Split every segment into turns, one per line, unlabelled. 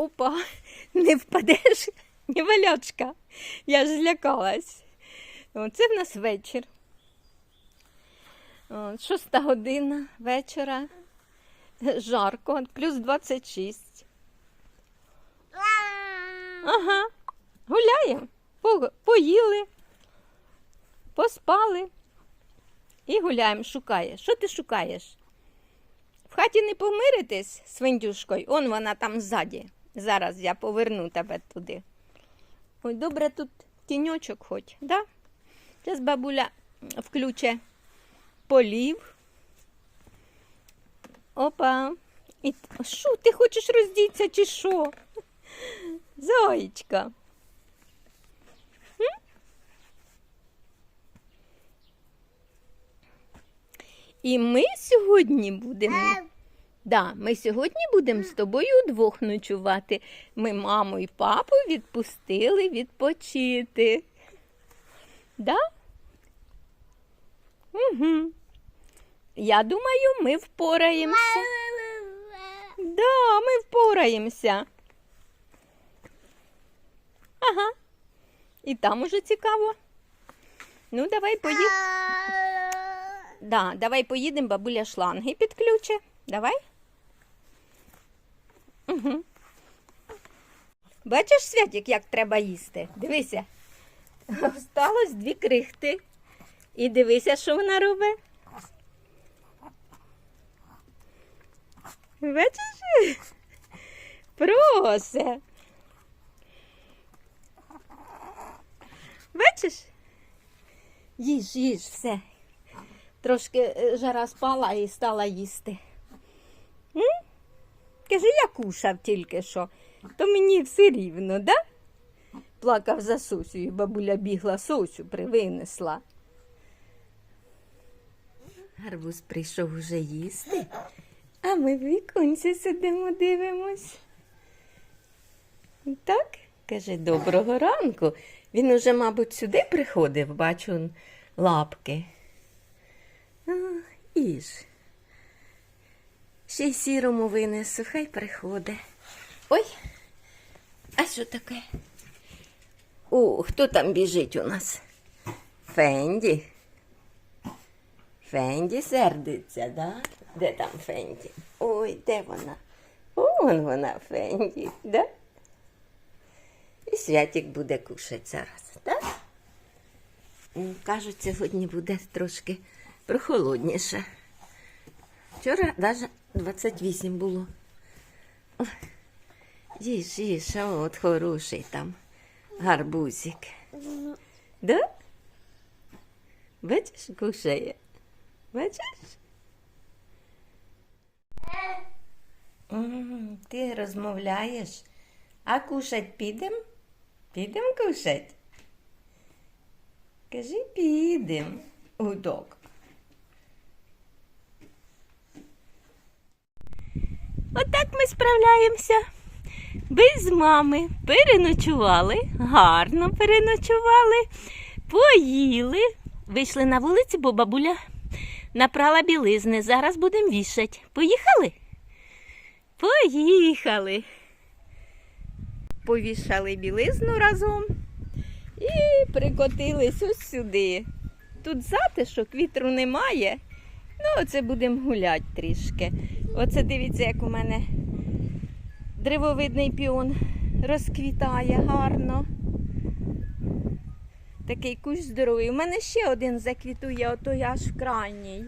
Опа, не впадеш, ні валячка. Я ж злякалась. Це в нас вечір. Шоста година вечора. Жарко, плюс 26. Ага. Гуляємо. Поїли, поспали і гуляємо. Шукає. Що ти шукаєш? В хаті не помиритись з Вендюшкою? Он вона там ззаді. Зараз я поверну тебе туди. Ой, добре тут тіньочок хоч, да? Зараз бабуля включе полів. Опа. І що, ти хочеш роздітися чи що? Зоєчка. І ми сьогодні будемо. Да, ми сьогодні будемо з тобою удвох ночувати. Ми маму і папу відпустили відпочити. Да? Угу. Я думаю, ми впораємося. Да, ми впораємося. Ага. І там уже цікаво. Ну, давай поїдемо. Да, давай поїдемо, бабуля шланги підключе. Давай. Угу. Бачиш, Святик, як треба їсти? Дивися. Осталось дві крихти. І дивися, що вона робить. Бачиш? Просе. Бачиш? Їж, їж, все. Трошки е, жара спала і стала їсти. Кажи, я кушав тільки що, то мені все рівно, да? Плакав за Сосю, бабуля бігла Сосю, привинесла. Гарбуз прийшов уже їсти, а ми в віконці сидимо, дивимось. Так, каже, доброго ранку. Він уже, мабуть, сюди приходив, бачу лапки. А, іж. Ще й сірому винесу, хай приходить. Ой, а що таке? О, хто там біжить у нас? Фенді. Фенді сердиться, да? Де там Фенді? Ой, де вона? О, вон вона Фенді, да? І святик буде кушати зараз, так? Кажуть, сьогодні буде трошки прохолодніше. Вчора навіть 28 було. Їж, їж, а от хороший там гарбузик. Да? Бачиш, кушає? Бачиш? Ти розмовляєш. А кушать підем? Підем кушать? Кажи, підем. Гудок. Отак ми справляємося. Без мами переночували, гарно переночували, поїли. Вийшли на вулицю, бо бабуля напрала білизни. Зараз будемо вішати. Поїхали? Поїхали. Повішали білизну разом і прикотились ось сюди. Тут затишок, вітру немає. Ну, оце будемо гуляти трішки. Оце дивіться, як у мене древовидний піон розквітає гарно. Такий кущ здоровий. У мене ще один заквітує, отой аж в крайній.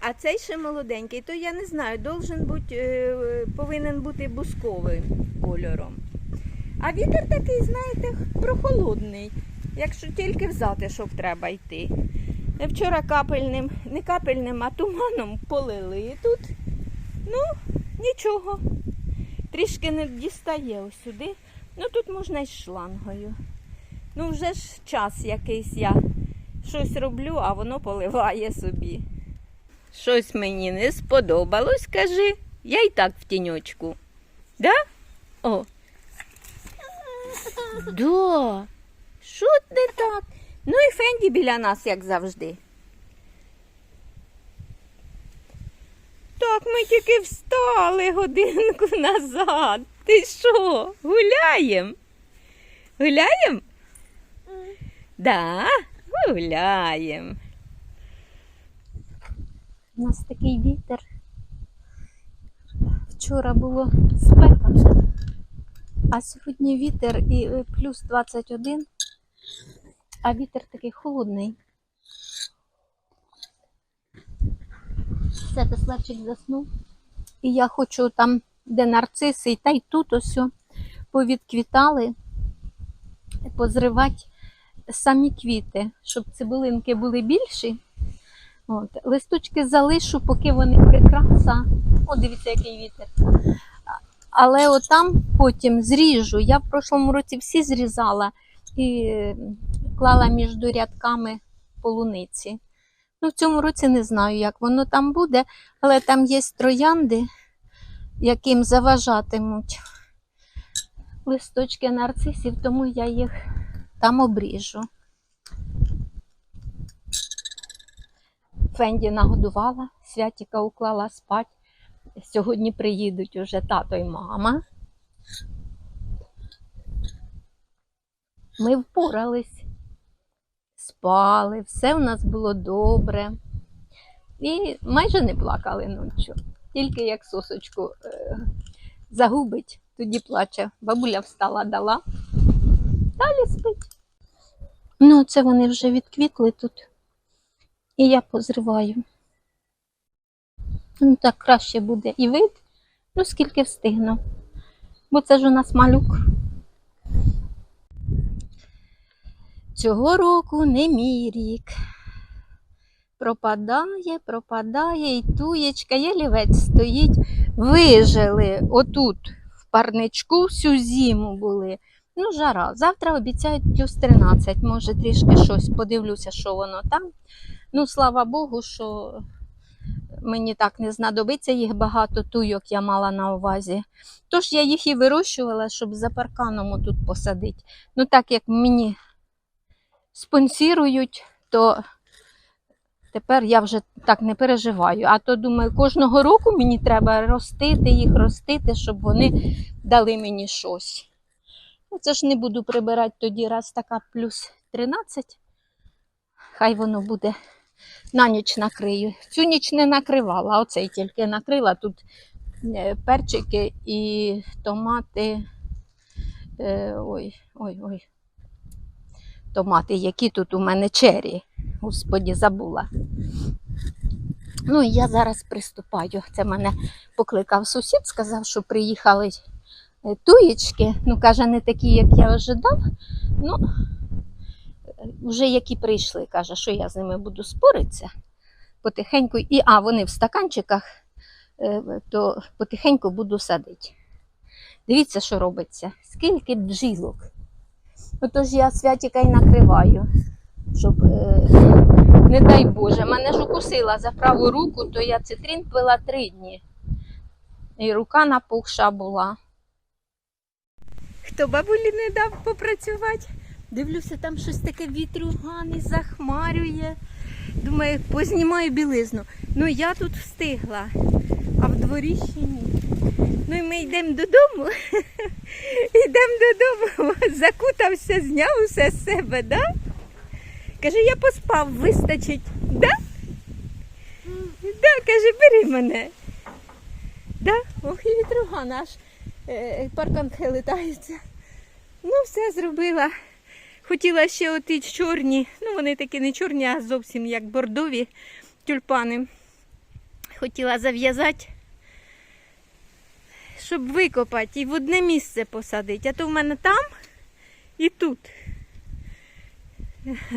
А цей ще молоденький, то я не знаю, должен бути, е, повинен бути бусковим кольором. А вітер такий, знаєте, прохолодний, якщо тільки в затишок треба йти. Вчора капельним, не капельним, а туманом полили тут. Ну, нічого. Трішки не дістає ось сюди. Ну тут можна й шлангою. Ну, вже ж час якийсь я щось роблю, а воно поливає собі. Щось мені не сподобалось, кажи. Я й так в тіньочку. Да? О. Да. Що не так? Ну і Фенді біля нас, як завжди. Так, ми тільки встали годинку назад. Ти що, гуляємо? Гуляємо? Да, гуляємо. У нас такий вітер. Вчора було спека, а сьогодні вітер і е, плюс 21, а вітер такий холодний. Все, Теславчик заснув. І я хочу там, де нарциси, та й тут ось повідквітали, позривати самі квіти, щоб цибулинки були більші. От. Листочки залишу, поки вони прикраса. О, дивіться, який вітер. Але отам потім зріжу. Я в прошлому році всі зрізала і клала між рядками полуниці. Ну, в цьому році не знаю, як воно там буде, але там є троянди, яким заважатимуть листочки нарцисів, тому я їх там обріжу. Фенді нагодувала, Святіка уклала спать. Сьогодні приїдуть уже тато і мама. Ми впорались, спали, все в нас було добре. І майже не плакали ночі. Тільки як сосочку е, загубить, тоді плаче. Бабуля встала, дала. Далі спить. Ну, це вони вже відквітли тут. І я позриваю. Ну, так краще буде і вид, ну скільки встигну. Бо це ж у нас малюк. Цього року не мій рік. Пропадає, пропадає, і туєчка, ялівець стоїть. Вижили отут в парничку всю зиму були. Ну, жара. Завтра обіцяють плюс 13. Може, трішки щось подивлюся, що воно там. Ну, слава Богу, що мені так не знадобиться їх багато туйок я мала на увазі. Тож я їх і вирощувала, щоб за парканом тут посадити. Ну, так як мені спонсірують, то тепер я вже так не переживаю. А то думаю, кожного року мені треба ростити їх, ростити, щоб вони дали мені щось. Ну, це ж не буду прибирати тоді, раз така плюс 13. Хай воно буде на ніч накрию. Цю ніч не накривала, оцей тільки накрила. Тут е, перчики і томати. Е, ой, ой, ой. Томати, які тут у мене чері. Господі, забула. Ну, і я зараз приступаю. Це мене покликав сусід, сказав, що приїхали е, туєчки. Ну, каже, не такі, як я ожидав. Ну, вже які прийшли, каже, що я з ними буду споритися потихеньку. І, а, вони в стаканчиках, е, то потихеньку буду садити. Дивіться, що робиться. Скільки бджілок. Отож я святіка й накриваю, щоб, е, не дай Боже, мене ж укусила за праву руку, то я цитрин пила три дні. І рука напухша була. Хто бабулі не дав попрацювати? Дивлюся, там щось таке вітрюгани захмарює. Думаю, познімаю білизну. Ну я тут встигла, а в дворі ще ні. Ну і ми йдемо додому. Йдемо додому. Закутався, зняв усе з себе, да? Каже, я поспав, вистачить. Да? Да, каже, бери мене. Да? Ох, і вітруган аж е, парканки летаються. Ну, все зробила. Хотіла ще оті чорні, ну вони такі не чорні, а зовсім як бордові тюльпани. Хотіла зав'язати, щоб викопати і в одне місце посадити. А то в мене там і тут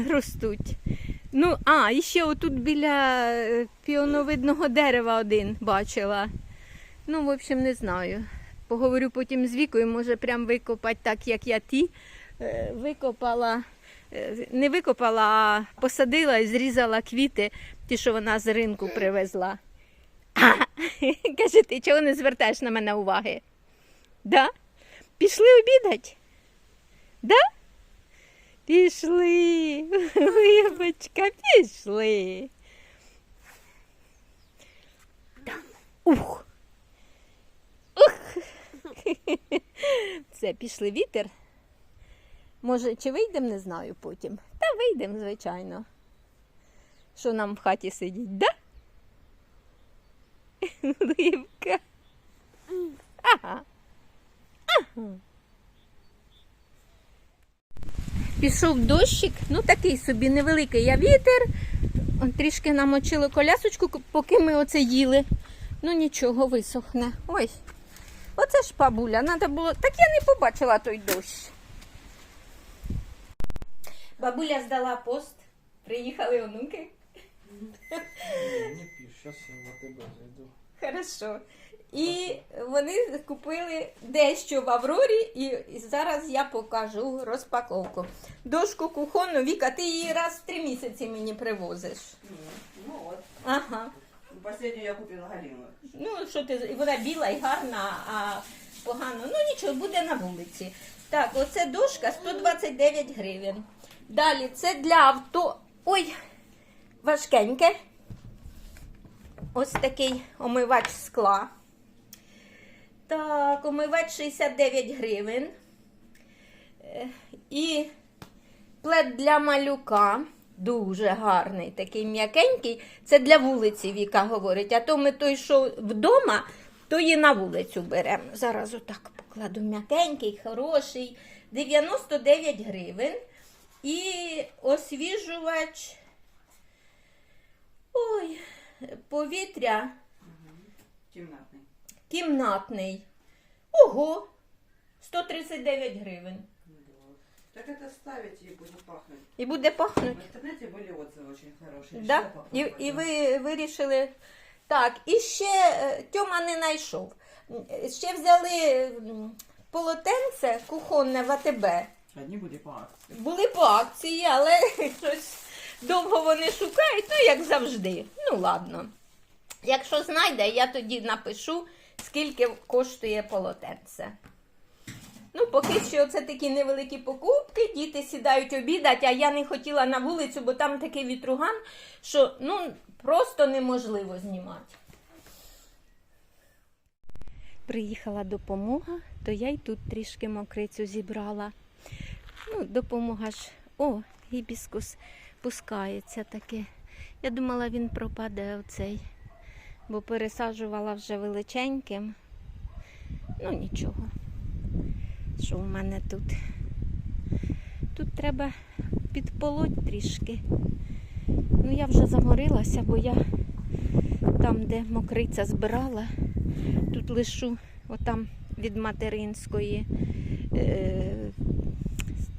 ростуть. Ну, а, і ще отут біля е, піоновидного дерева один бачила. Ну, в общем, не знаю. Поговорю потім з вікою, може прям викопати так, як я ті е, викопала, е, не викопала, а посадила і зрізала квіти, ті, що вона з ринку привезла. Каже, ти чого не звертаєш на мене уваги? Да? Пішли обідати? Да? Пішли. Вибачка, пішли. Да. Ух! Ух! Все, пішли вітер. Може, чи вийдемо, не знаю потім. Та вийдемо, звичайно. Що нам в хаті сидіть, да? Ага. Ага. Пішов дощик, ну такий собі невеликий я вітер. Трішки намочили колясочку, поки ми оце їли. Ну нічого, висохне. Ой. Оце ж бабуля, треба було. Так я не побачила той дощ. Бабуля здала пост, приїхали онуки.
Сейчас я в АТБ зайду.
Хорошо. І вони купили дещо в Аврорі, і зараз я покажу розпаковку. Дошку кухонну, Віка, ти її раз в три місяці мені привозиш.
Ну вот.
Ага.
Последнюю я купила Галину.
Ну, що ти, вона біла і гарна, а погано. Ну нічого, буде на вулиці. Так, оце дошка 129 гривень. Далі це для авто. Ой, важкеньке. Ось такий омивач скла. Так, омивач 69 гривень. Е, І плед для малюка. Дуже гарний, такий м'якенький. Це для вулиці Віка говорить. А то ми той, що вдома, то і на вулицю беремо. Зараз отак покладу м'якенький, хороший. 99 гривень. І освіжувач. Ой, повітря
Темнатный.
кімнатний. Ого! 139 гривень.
Так это ставить и будет пахнуть.
І буде
В
пахнути.
интернете были отзывы очень хорошие.
Да?
Решила
І,
попробовать,
і
да.
ви вирішили. Так, і ще е, Тьома не знайшов. М, Ще взяли м, полотенце кухонне в АТБ.
Одни были по акции.
Були по акції, але щось довго вони шукають, ну як завжди. Ну ладно. Якщо знайде, я тоді напишу, скільки коштує полотенце. Ну, поки що це такі невеликі покупки, діти сідають обідати, а я не хотіла на вулицю, бо там такий вітруган, що ну, просто неможливо знімати. Приїхала допомога, то я й тут трішки мокрицю зібрала. Ну, допомога ж. О, гібіскус пускається таки. Я думала, він пропаде оцей, бо пересаджувала вже величеньким. Ну, нічого. Що в мене тут? Тут треба підполоть трішки. Ну, я вже заморилася, бо я там, де мокриця збирала, тут лишу отам від материнської. Е-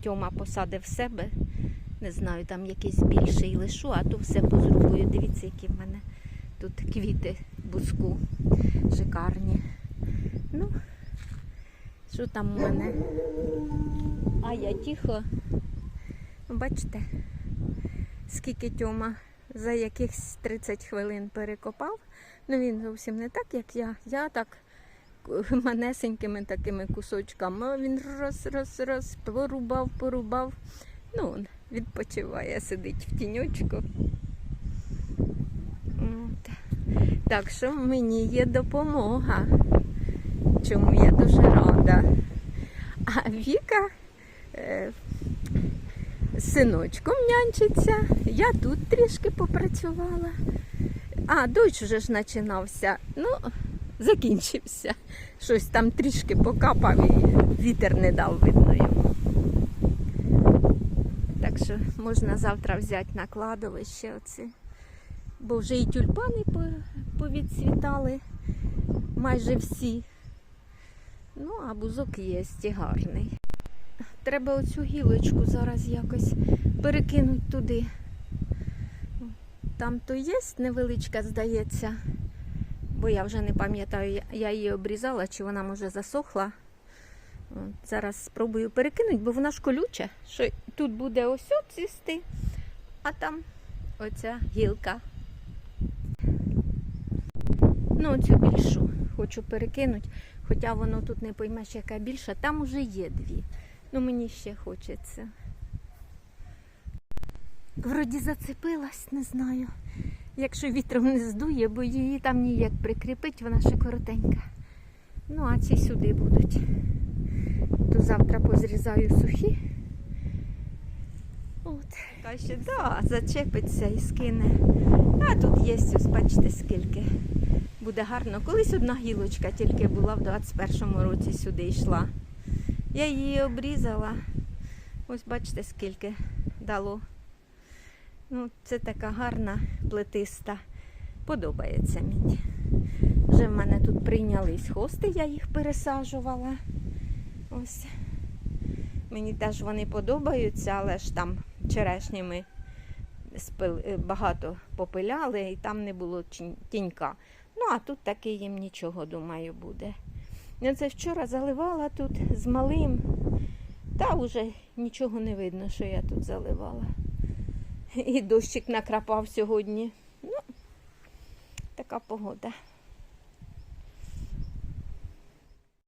Тьома посадив себе. Не знаю, там якийсь більший лишу, а то все позрубую. Дивіться, які в мене тут квіти буску шикарні. Ну, що там у мене? А я тихо. Бачите, скільки Тьома за якихось 30 хвилин перекопав. Ну він зовсім не так, як я. Я так манесенькими такими кусочками. Він роз, роз, роз, порубав, порубав. Ну, відпочиває, сидить в тіньочку. От. Так що мені є допомога, чому я дуже рада. А Віка е, синочком нянчиться. Я тут трішки попрацювала. А, дощ вже ж починався. Ну, закінчився. Щось там трішки покапав і вітер не дав видно йому. Так що можна завтра взяти на кладовище оці. Бо вже і тюльпани повідцвітали майже всі. Ну, а бузок є і гарний. Треба оцю гілочку зараз якось перекинути туди. Там то є невеличка, здається, бо я вже не пам'ятаю, я- її обрізала, чи вона може засохла. Зараз спробую перекинути, бо вона ж колюча, що тут буде ось цвісти, а там оця гілка. Ну, оцю більшу хочу перекинути, хоча воно тут не поймеш, яка більша, там уже є дві. Ну мені ще хочеться. Вроді зацепилась, не знаю. Якщо вітром не здує, бо її там ніяк прикріпить, вона ще коротенька. Ну, а ці сюди будуть. Завтра позрізаю сухі. От. Та ще, да, зачепиться і скине. А тут є, ось бачите, скільки. Буде гарно. Колись одна гілочка тільки була в 21-му році сюди йшла. Я її обрізала. Ось бачите, скільки дало. Ну, це така гарна, плетиста. Подобається мені. Вже в мене тут прийнялись хости, я їх пересаджувала. Ось. Мені теж вони подобаються, але ж там черешнями спил- е, багато попиляли і там не було тінька. Ну, а тут таки їм нічого, думаю, буде. Я це вчора заливала тут з малим. Та вже нічого не видно, що я тут заливала. І дощик накрапав сьогодні. Ну, така погода.